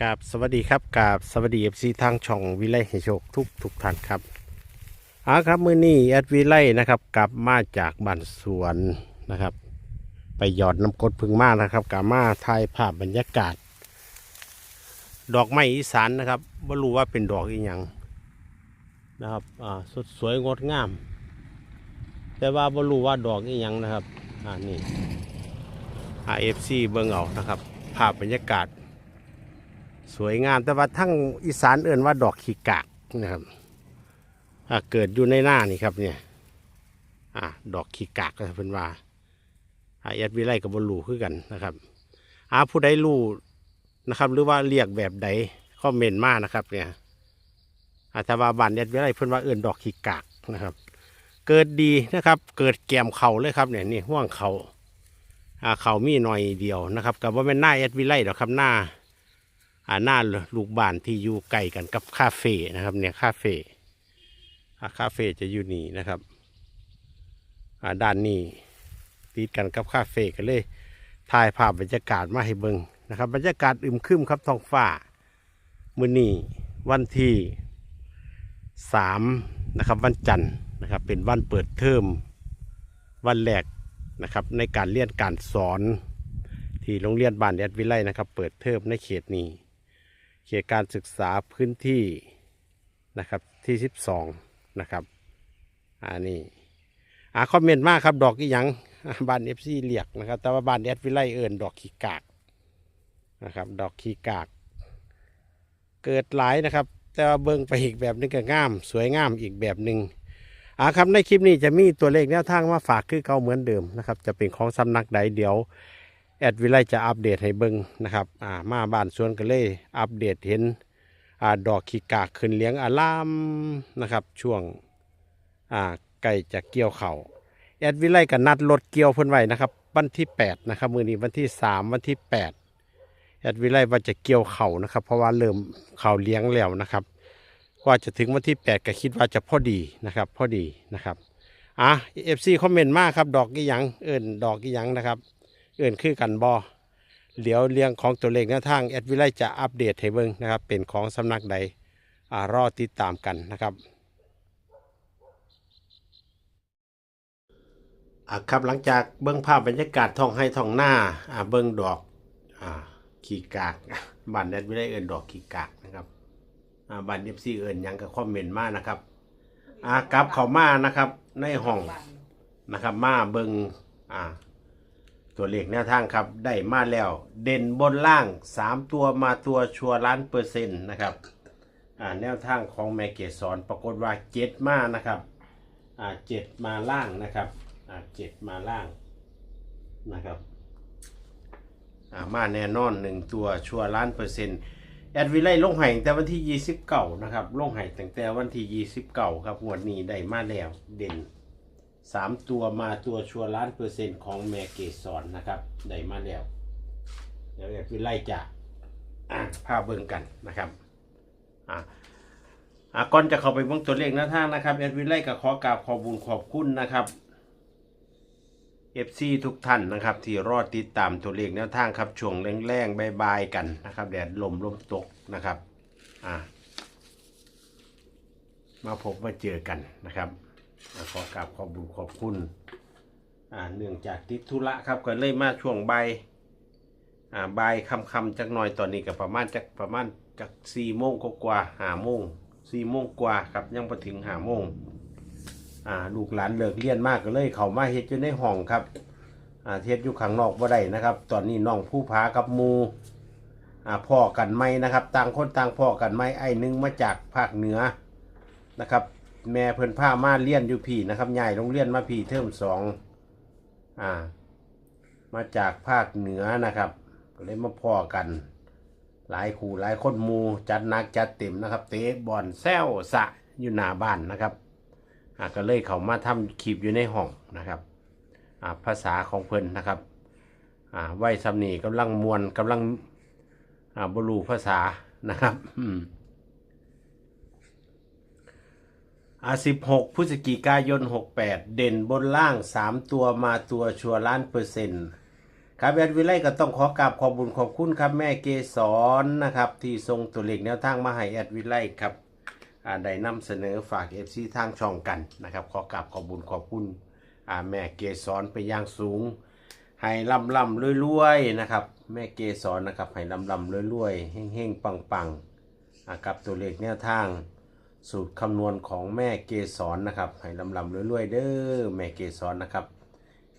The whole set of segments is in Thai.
กราบสวัสดีครับกราบสวัสดีเอฟซีทางช่องวิไลให้โชคทุกทุกท่านครับอาครับมือนี้แอดวิไลนะครับ กลับมาจากบ้านสวนนะครับ ไปหยอดน้ำกดพึ่งมานะครับกลับมาถ่ายภาพบรรยากาศ ดอกไม้อีสานนะครับไม่รู้ว่าเป็นดอกอีหยังนะครับอ่าสดสวยงดงาม แต่ว่าไม่รู้ว่าดอกอีหยังนะครับอ่านี่อาเอฟซีเบิ่งเอานะครับ ภาพบรรยากาศ สวยงามแต่ว่าทั้งอีสานเอื่นว่าดอกขีกากนะครับเกิดอยู่ในหน้านี่ครับเนี่ยอดอกขีกากก็เป็นว่าอาเอดวิไลกับบลูคือกันนะครับอาผู้ใดรู้นะครับ หรือว่าเรียกแบบใดคอมเมนต์มานะครับเนี่ยอาต่ว่าบ้านเอดวิไลเพิ่อนว่าเอื่นดอกขีกากนะครับ เกิดดีนะครับ เกิดแกมเขาเลยครับเนี่ยนี่ห่วงเขาอาเขามีหน่อยเดียวนะครับกับว่าเป็นหน้าเอดวิไลดอกครับหน้า หน้าลูกบ้านที่อยู่ใกล้กันกับคาเฟ่นะครับเนี่ยคาเฟ่คาเฟ่จะอยู่นี่นะครับอ่าด้านนี้ติดกันกับคาเฟ่กันเลยถ่ายภาพบรรยากาศมาให้เบิงนะครับ บรรยากาศอึมครึมครับท้องฟ้ามื้อนี้วันที่สามนะครับวันจันทร์นะครับเป็นวันเปิดเทอมวันแรกนะครับในการเรียนการสอนที่โรงเรียนบ้านแอดวิไลนะครับ เปิดเทอมในเขตนี้ เขตการศึกษาพื้นที่นะครับที่ 12 นะครับอันนี้อ่าคอมเมนต์มากครับดอกอีหยังบ้านเอฟซีเรียกนะครับ แต่ว่าบ้านแอดวิไลเอิญดอกขี้กากนะครับ ดอกขี้กาก เกิดหลายนะครับ แต่ว่าเบิ่งไปอีกแบบหนึงก็งาม สวยงามอีกแบบหนึ่งอ่าครับในคลิปนี้จะมีตัวเลขแนวทางมาฝากคือเก่าเหมือนเดิมนะครับ จะเป็นของสำนักใดเดี๋ยว แอดวิไลจะอัปเดตให้เบิ่งนะครับอ่ามาบ้านสวนกันเลยอัปเดตเห็นอ่าดอกขีกากขึ้นเลี้ยงอารามนะครับ ช่วงอ่าใกล้จะเกี่ยวเขาวแอดวิไลก็นัดรถเกี่ยวเพิ่นไว้นะครับ วันที่ 8 นะครับ มือนี้วันที่ 3 วันที่ 8 แอดวิไลว่าจะเกี่ยวเขานะครับ เพราะว่าเริ่มเข่าเลี้ยงแล้วนะครับกว่าจะถึงวันที่ 8 ก็คิดว่าจะพอดีนะครับ พอดีนะครับอะเอฟซีคอมเมนต์มากครับ ดอกกี่ยังเอิญดอกกี่ยังนะครับ เอื่นคือกันบอเดี๋ยวเรียงของตัวเลขแนวทางแอดวิไลจะอัปเดตให้เบิ่งนะครับ เป็นของสำนักใดอ่ารอติดตามกันนะครับอะครับหลังจากเบิ่งภาพบรรยากาศท้องให้ท้องหน้าอ่าเบิ่งดอกอ่าขีกากบ้านแอดวิไลเอินดอกขีกากนะครับอ่าบ้านเอฟซีเอินยังก็คอมเมนต์มากนะครับอ่ากลับเขามานะครับ ในห้องนะครับ มาเบิงอ่า ตัวเลขแนวทางครับได้มาแล้วเด่นบนล่าง 3 ตัวมาตัวชัวร์ล้านเปอร์เซ็นต์นะครับอ่าแนวทางของแมเกศรปรากฏว่าเจ็ดมานะครับอ่าเจ็ดมาล่างนะครับอ่าเจ็ดมาล่างนะครับอ่ามาแน่นอนหนึ่งตัวชัวร์ล้านเปอร์เซ็นต์แอดวิไลลงไห้ตั้งแต่วันที่ 29 นะครับลงไห้ตั้งแต่วันที่ 29 ครับงวดนี้ได้มาแล้วเด่น สามตัวมาตัวชัวร์ล้านเปอร์เซ็นต์ของแม่เกสรนนะครับได้มาแล้วเดี๋ยวคือไล่จากอะภาพเบิ่งกันนะครับอะอะก่อนจะเข้าไปเบิ่งตัวเลขหน้าทางนะครับแอดวินไล่ก็ขอกราบขอบุญขอบคุณนะครับเอฟซีทุกท่านนะครับที่รอดติดตามตัวเลขแนวทางครับช่วงแรงๆบายๆกันนะครับแดดลมลมตกนะครับอะมาพบมาเจอกันนะครับ ขอกราบขอบบุญขอบคุณเนื่องจากติดธุระครับก็เลยมาช่วงใบ่ายอ่าบ่ายคำคำจักหน่อยตอนนี้ก็ประมาณจักประมาณจักสี่โมงกว่าห้าโมงสี่โมงกว่าครับยังไปถึงห้าโมงลูกหลานเลิกเรียนมากก็เลยเขามาเฮ็ดอยู่ในห้องครับเฮ็ดอยู่ข้างนอกบ่ได้นะครับ ตอนนี้น้องผู้พากับมูพ่อกันไหมนะครับ ต่างคนต่างพ่อกันไหมไอ้หนึงมาจากภาคเหนือนะครับ แม่เพิ่นพามาเรียนอยู่พี่นะครับใหญ่โรงเรียนมาพี่เทอมสองอ่า มาจากภาคเหนือนะครับก็เลยมาพ่อกัน หลายคู่หลายคนมูจัดนักจัดเต็มนะครับ เตะบอลแซวสะอยู่หน้าบ้านนะครับอ่าก็เลยเขามาทำคลิปอยู่ในห้องนะครับอ่าภาษาของเพิ่นนะครับอ่าไว้สำนีกำลังมวนกำลังอ่าบรูภาษานะครับ อืม อ่16พฤศจิกายน 68 เด่นบนล่าง 3 ตัวมาตัวชัวร์ล้านเปอร์เซ็นต์ครับแอดวิไลก็ต้องขอกราบขอบบุญขอบคุณครับแม่เกสรนนะครับ ที่ทรงตัวเลขแนวทางมาให้แอดวิไลครับอ่าได้นำเสนอฝากเอฟซีทางช่องกันนะครับขอกราบขอบบุญขอบคุณอ่าแม่เกสรไปอย่างสูง ให้ลำลำรวยๆนะครับแม่เกสรนะครับให้ลำลำรวยๆเฮ้งๆปังๆอ่ากับตัวเลขแนวทาง สูตรคำนวณของแม่เกสรนะครับ ให้ลำลำรวยๆเด้อแม่เกสรนะครับ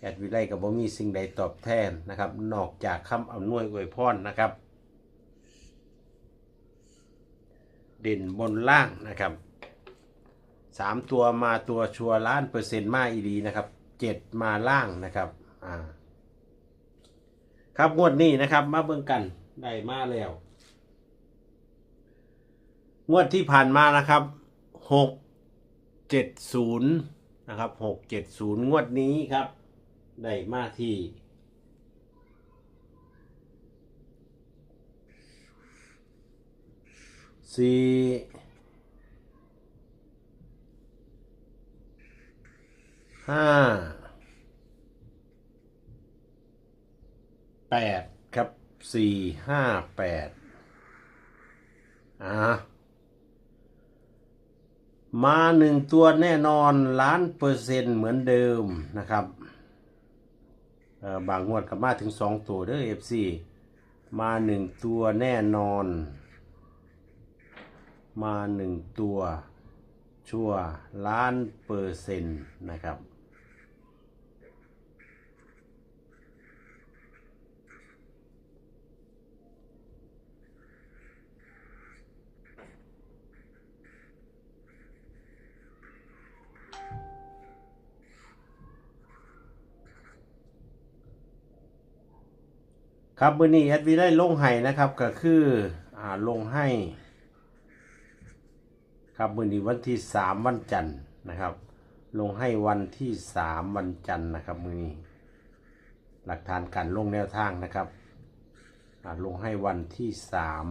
แอดวิไลกับบ่มีสิ่งใดตอบแทนนะครับ นอกจากคำอำนวยอวยพรนะครับ เด่นบนล่างนะครับสามตัวมาตัวชัวร์ล้านเปอร์เซ็นต์มาอีดีนะครับเจ็ดมาล่างนะครับอ่าครับงวดนี้นะครับมาเบิ่งกันได้มาแล้ว งวดที่ผ่านมานะครับ หกเจ็ดศูนย์นะครับหกเจ็ดศูนย์งวดนี้ครับ ได้มาที่สี่ห้าแปดครับสี่ห้าแปดอ่า มาหนึ่งตัวแน่นอนล้านเปอร์เซ็นต์เหมือนเดิมนะครับบางงวดกับมาถึงสองตัวเด้อเอฟซีมาหนึ่งตัวแน่นอน มาหนึ่งตัวชั่วล้านเปอร์เซ็นต์นะครับ ครับมือนี้แอดวีได้ลงให้นะครับก็คืออ่าลงให้ ครับมือนี้วันที่สามวันจันทร์นะครับ ลงให้วันที่สามวันจันทร์นะครับมือนี้ หลักฐานการลงแนวทางนะครับลงให้วันที่สาม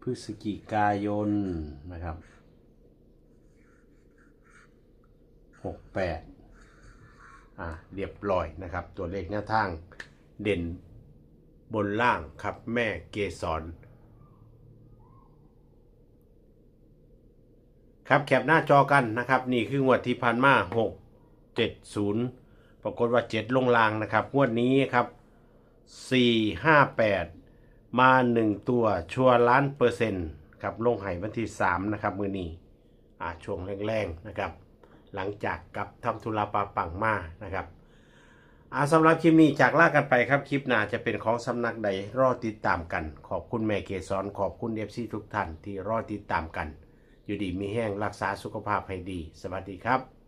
พฤศจิกายนนะครับหกแปด อ่าเรียบร้อยนะครับ ตัวเลขแนวทางเด่นบนล่างครับแม่เกสรครับแคปหน้าจอกันนะครับ นี่คืองวดที่ผ่านมา6 7 0 ปรากฏว่า 7 ลงล่างนะครับ งวดนี้ครับ 4 5 8 มา 1 ตัวชัวร์ล้านเปอร์เซ็นต์ครับลงไห้วันที่ 3 นะครับ มือนี้อ่าช่วงแรงๆนะครับ หลังจากกับทำธุระปาปังมานะครับอาสำหรับคลิปนี้จากลากันไปครับคลิปหน้าจะเป็นของสำนักใดรอติดตามกัน ขอบคุณแม่เกสรขอบคุณเอฟซีทุกท่านที่รอติดตามกัน อยู่ดีมีแห้งรักษาสุขภาพให้ดี สวัสดีครับ